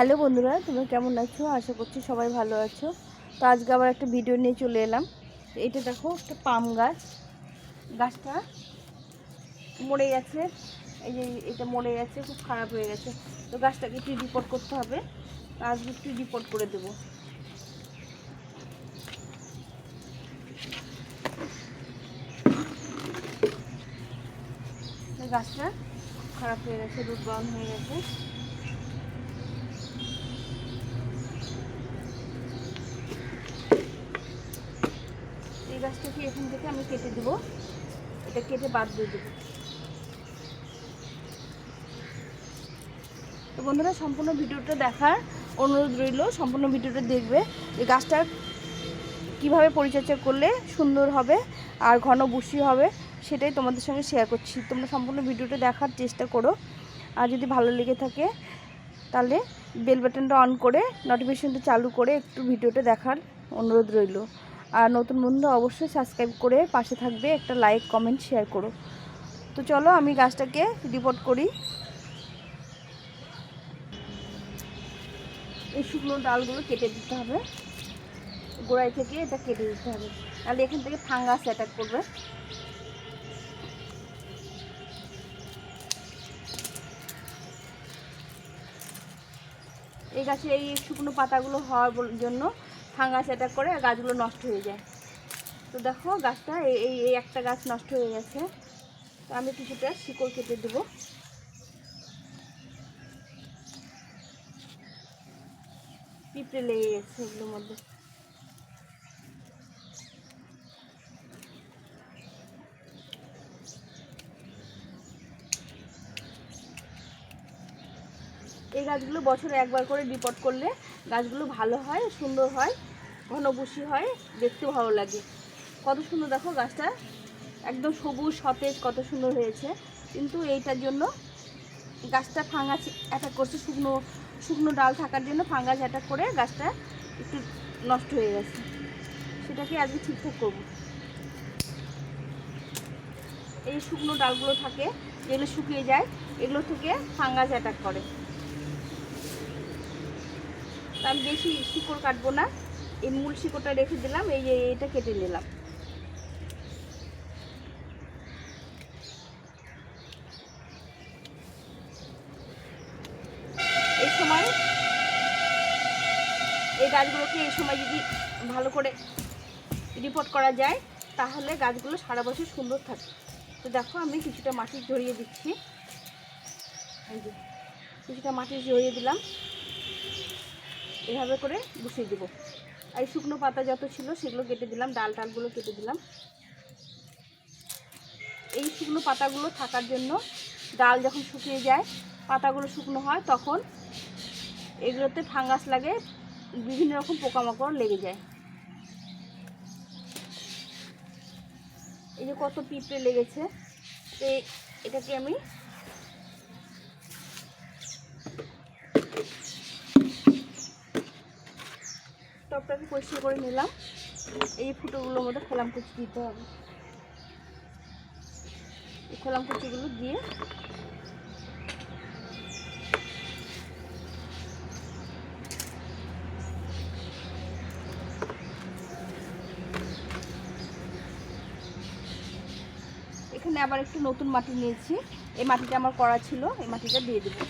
Hello বন্ধুরা, তোমরা কেমন আছো? আশা করছি সবাই ভালো আছো। তো আজকে আবার একটা ভিডিও নিয়ে চলে এলাম। এটা দেখো, একটা পাম গাছ। গাছটা মরে গেছে। এই যে এটা মরে গেছে, খুব খারাপ হয়ে গেছে। তো গাছটাকে একটু রিপোর্ট করতে হবে। আজকে একটু রিপোর্ট করে দেবো। গাছটা খারাপ হয়ে গেছে রুট বাউন হয়ে গেছে এই এখান থেকে আমি কেটে দেবো। এটা কেটে বাদ দিয়ে দেবো। তো বন্ধুরা, সম্পূর্ণ ভিডিওটা দেখার অনুরোধ রইল। সম্পূর্ণ ভিডিওটা দেখবে এই গাছটা কীভাবে পরিচর্যা করলে সুন্দর হবে আর ঘন বুশি হবে, সেটাই তোমাদের সঙ্গে শেয়ার করছি। তোমরা সম্পূর্ণ ভিডিওটা দেখার চেষ্টা করো। আর যদি ভালো লেগে থাকে, তাহলে বেল বাটনটা অন করে নোটিফিকেশনটা চালু করে একটু ভিডিওটা দেখার অনুরোধ রইল। আর নতুন বন্ধু অবশ্যই সাবস্ক্রাইব করে পাশে থাকবে একটা লাইক কমেন্ট শেয়ার করো। তো চলো আমি গাছটাকে রিপোর্ট করি। এই শুকনো ডালগুলো কেটে দিতে হবে। গোড়ায় থেকে এটা কেটে দিতে হবে। তাহলে এখান থেকে ফাঙ্গাস অ্যাটাক করবে। এই গাছে এই শুকনো পাতাগুলো হওয়ার জন্য ফাঙ্গাস অ্যাটাক করে গাছগুলো নষ্ট হয়ে যায়। তো দেখো গাছটা, এই এই একটা গাছ নষ্ট হয়ে গেছে। তো আমি কিছুটা শিকড় কেটে দেবো। পিঁপড়ে লেগে গেছে এগুলোর মধ্যে। এই গাছগুলো বছরে একবার করে রিপোর্ট করলে গাছগুলো ভালো হয়, সুন্দর হয় ঘনবুশি হয়, দেখতে ভালো লাগে। কত সুন্দর দেখো গাছটা। একদম সবুজ, সতেজ, কত সুন্দর হয়েছে। কিন্তু এইটার জন্য গাছটা ফাঙ্গাস অ্যাটাক করছে, শুকনো শুকনো ডাল থাকার জন্য ফাঙ্গাস অ্যাটাক করে গাছটা একটু নষ্ট হয়ে গেছে। সেটাকে আজকে ঠিকঠাক করব। এই শুকনো ডালগুলো থাকে, যেগুলো শুকিয়ে যায়, এগুলো থেকে ফাঙ্গাস অ্যাটাক করে। তা আমি বেশি শিকড় কাটবো না। এই মূল শিকড়টা রেখে দিলাম, এই যে এটা কেটে নিলাম। এই সময় এই গাছগুলোকে এই সময় যদি ভালো করে রিপোর্ট করা যায়, তাহলে গাছগুলো সারা বছর সুন্দর থাকে তো দেখো, আমি কিছুটা মাটি ঝরিয়ে দিচ্ছি। কিছুটা মাটি ঝরিয়ে দিলাম। এভাবে করে বসিয়ে দেবো। আর এই শুকনো পাতা যত ছিল সেগুলো কেটে দিলাম, ডাল টালগুলো কেটে দিলাম। এই শুকনো পাতাগুলো থাকার জন্য ডাল যখন শুকিয়ে যায়, পাতাগুলো শুকনো হয়, তখন এগুলোতে ফাঙ্গাস লাগে, বিভিন্ন রকম পোকামাকড় লেগে যায়। এই যে কত পিঁপড়ে লেগেছে তো এ- এটাকে আমি টপটাকে পরিষ্কার করে নিলাম। এই ফুটোগুলোর মধ্যে খোলাম কুচি দিতে হবে। এই খোলাম কুচিগুলো দিয়ে এখানে আবার একটু নতুন মাটি নিয়েছি। এই মাটিটা আমার করা ছিল, এই মাটিটা দিয়ে দেবো।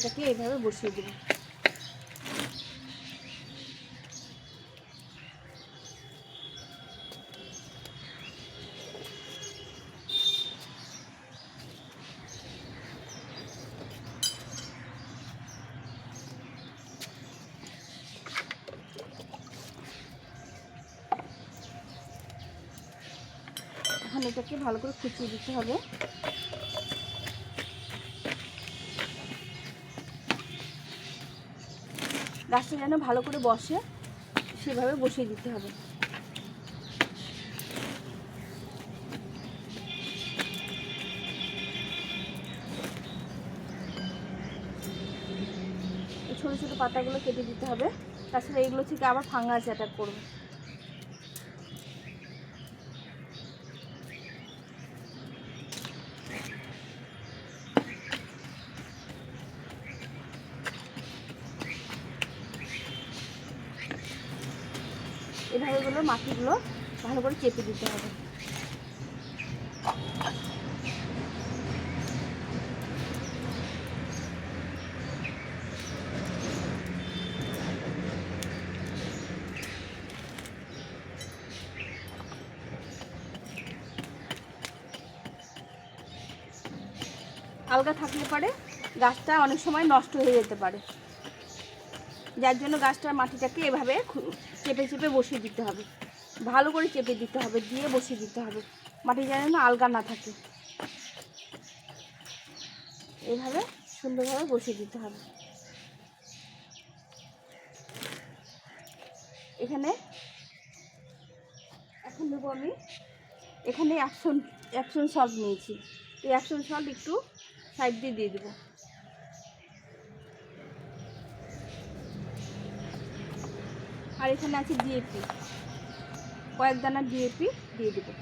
এটাকে এইভাবে বসিয়ে দেবো। এটাকে ভালো করে কুচিয়ে দিতে হবে। গাছটা যেন ভালো করে বসে, সেভাবে বসিয়ে দিতে হবে। ছোটো ছোটো পাতাগুলো কেটে দিতে হবে। তাছাড়া এগুলো থেকে আবার ফাঙ্গাস অ্যাটাক করবে। এইভাবে গুলো মাটিগুলো ভালো করে চেপে দিতে হবে। আলগা থাকলে পারে গাছটা অনেক সময় নষ্ট হয়ে যেতে পারে। যার জন্য গাছটার মাটিটাকে এভাবে চেপে চেপে বসিয়ে দিতে হবে। ভালো করে চেপে দিতে হবে, দিয়ে বসিয়ে দিতে হবে। মাটি যেন আলগা না থাকে। এভাবে সুন্দরভাবে বসিয়ে দিতে হবে। এখানে এখন দেবো আমি। এখানে অ্যাকশন অ্যাকশন সল্ট নিয়েছি। এই অ্যাকশন সল্ট একটু সাইড দিয়ে দিয়ে দেবো। আর এখানে আছে ডিএপি কয়েক দানা ডিএপি দিয়ে দেবো।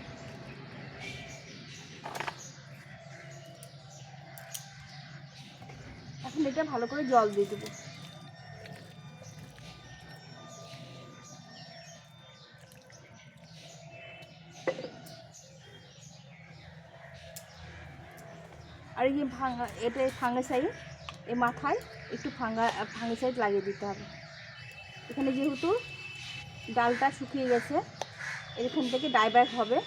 এখন এটা ভালো করে জল দিয়ে দেবো। আর এই যে ভাঙা, এটা ফাঙ্গাসাইড, এই মাথায় একটু ফাঙ্গা, ফাঙ্গাসাইড লাগিয়ে দিতে হবে। এখানে যেহেতু ডালটা শুকিয়ে গেছে, এখান থেকে ডাইব্যাক হবে।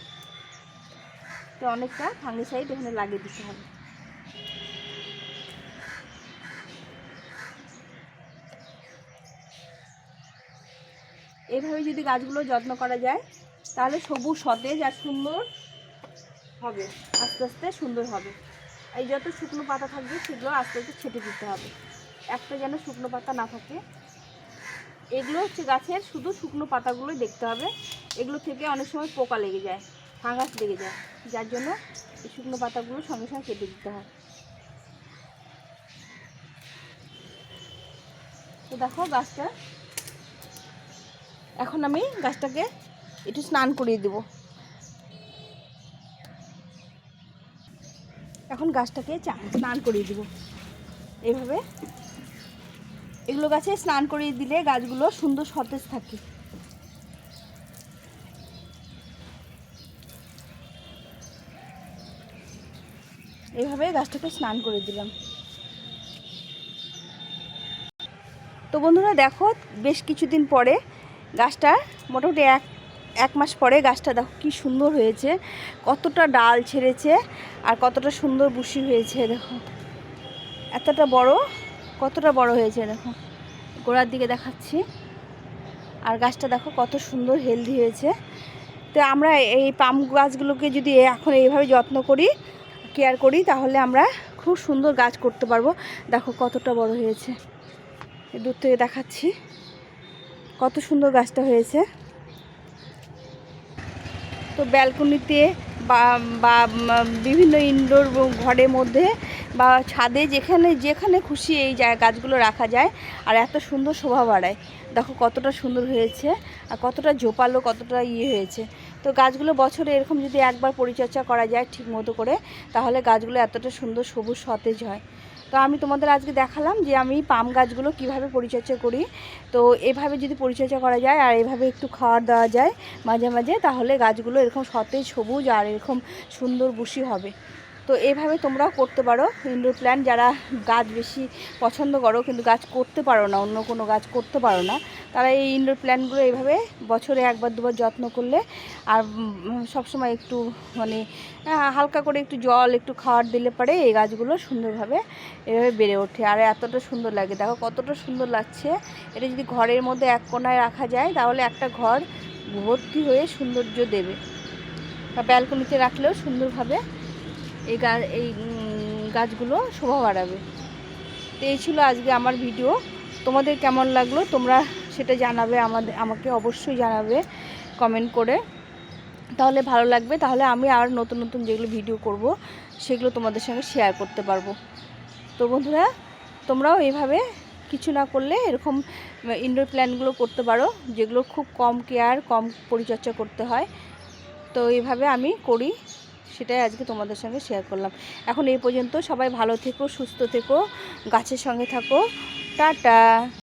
তো অনেকটা ফাঙ্গিসাইড এখানে লাগিয়ে দিতে হবে। এইভাবে যদি গাছগুলো যত্ন করা যায়, তাহলে সবুজ, সতেজ আর সুন্দর হবে, আস্তে আস্তে সুন্দর হবে। এই যত শুকনো পাতা থাকবে, সেগুলো আস্তে আস্তে ছেটে দিতে হবে। একটা যেন শুকনো পাতা না থাকে এগুলো হচ্ছে গাছের শুধু শুকনো পাতাগুলোই দেখতে হবে। এগুলো থেকে অনেক সময় পোকা লেগে যায়, ফাঙ্গাস লেগে যায়। যার জন্য এই শুকনো পাতাগুলো সঙ্গে সঙ্গে কেটে দিতে হয়। তো দেখো গাছটা, এখন আমি গাছটাকে একটু স্নান করিয়ে দেবো। এখন গাছটাকে স্নান করিয়ে দিব। এইভাবে এগুলো গাছে স্নান করিয়ে দিলে গাছগুলো সুন্দর সতেজ থাকে। এইভাবে গাছটাকে স্নান করে দিলাম। তো বন্ধুরা দেখো, বেশ কিছুদিন পরে গাছটা মোটামুটি এক এক মাস পরে গাছটা দেখো কি সুন্দর হয়েছে, কতটা ডাল ছেড়েছে আর কতটা সুন্দর বুশি হয়েছে দেখো। এতটা বড় কতটা বড় হয়েছে দেখো। গোড়ার দিকে দেখাচ্ছি। আর গাছটা দেখো কত সুন্দর হেলদি হয়েছে। তো আমরা এই পাম গাছগুলোকে যদি এখন এইভাবে যত্ন করি কেয়ার করি, তাহলে আমরা খুব সুন্দর গাছ করতে পারব। দেখো কতটা বড় হয়েছে। দূর থেকে দেখাচ্ছি। কত সুন্দর গাছটা হয়েছে। তো ব্যালকনিতে বা বিভিন্ন ইনডোর ঘরের মধ্যে বা ছাদে যেখানে যেখানে খুশি এই গাছগুলো রাখা যায়। আর এত সুন্দর শোভা বাড়ায়। দেখো কতটা সুন্দর হয়েছে। আর কতটা জোপালো, কতটা ইয়ে হয়েছে। তো গাছগুলো বছরে এরকম যদি একবার পরিচর্যা করা যায় ঠিক মতো করে, তাহলে গাছগুলো এতটা সুন্দর সবুজ, সতেজ হয়। তো আমি তোমাদের আজকে দেখালাম যে আমি পাম গাছগুলো কীভাবে পরিচর্যা করি। তো এভাবে যদি পরিচর্যা করা যায় আর এভাবে একটু খাবার দেওয়া যায় মাঝে মাঝে, তাহলে গাছগুলো এরকম সতেজ, সবুজ আর এরকম সুন্দর, বুশি হবে। তো এইভাবে তোমরাও করতে পারো। ইনডোর প্ল্যান্ট যারা গাছ বেশি পছন্দ করো, কিন্তু গাছ করতে পারো না, অন্য কোনো গাছ করতে পারো না, তারা এই ইনডোর প্ল্যান্টগুলো এইভাবে বছরে একবার দুবার যত্ন করলে আর সবসময় একটু মানে হালকা করে একটু জল, একটু খাবার দিলে পরে এই গাছগুলো সুন্দরভাবে এভাবে বেড়ে ওঠে। আর এতটা সুন্দর লাগে, দেখো কতটা সুন্দর লাগছে। এটা যদি ঘরের মধ্যে এক কোনায় রাখা যায়, তাহলে একটা ঘর ভর্তি হয়ে সৌন্দর্য দেবে। বা ব্যালকনিতে রাখলেও সুন্দরভাবে এই গা, এই গাছগুলো শোভা বাড়াবে। তো এই ছিল আজকে আমার ভিডিও। তোমাদের কেমন লাগল তোমরা সেটা জানাবে আমাদের আমাকে অবশ্যই জানাবে কমেন্ট করে। তাহলে ভালো লাগবে। তাহলে আমি আর নতুন নতুন যেগুলো ভিডিও করব, সেগুলো তোমাদের সঙ্গে শেয়ার করতে পারব। তো বন্ধুরা, তোমরাও এইভাবে কিছু না করলে এরকম ইনডোর প্ল্যানগুলো করতে পারো, যেগুলো খুব কম কেয়ার কম পরিচর্যা করতে হয়। তো এইভাবে আমি করি। সেটাই আজকে তোমাদের সঙ্গে শেয়ার করলাম। এখন এই পর্যন্ত সবাই ভালো থেকো, সুস্থ থেকো, গাছের সঙ্গে থাকো। টাটা।